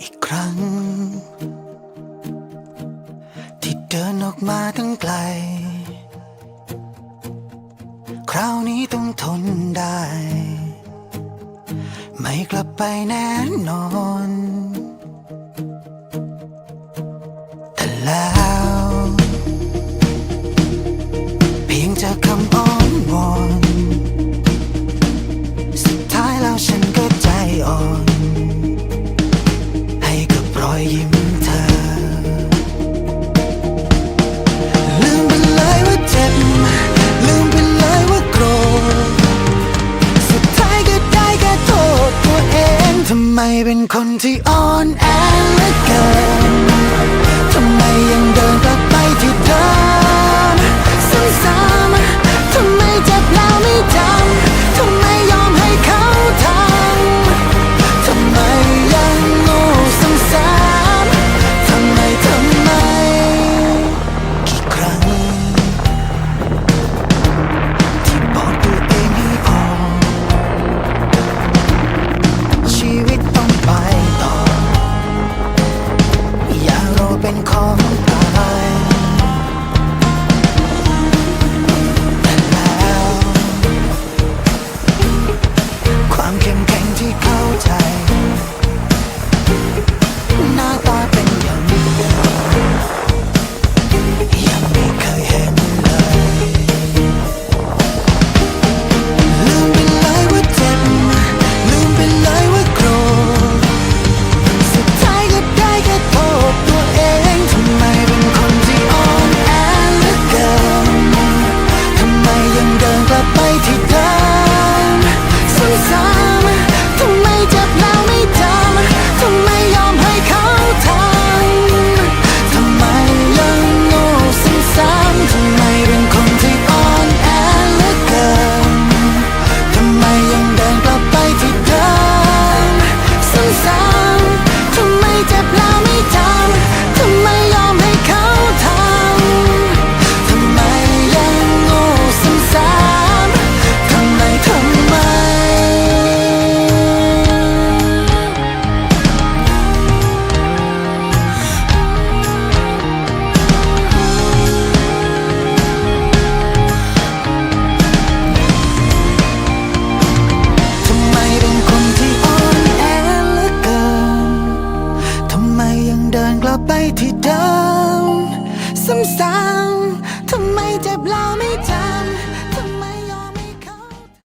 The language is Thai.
อีกครั้ง ที่เดินออกมาตั้งไกล คราวนี้ต้องทนได้ ไม่กลับไปแน่นอน แต่แล้ว ไม่เป็นคนที่อ่อนแอ ซ้ำๆทำไมเจ็บแล้วไม่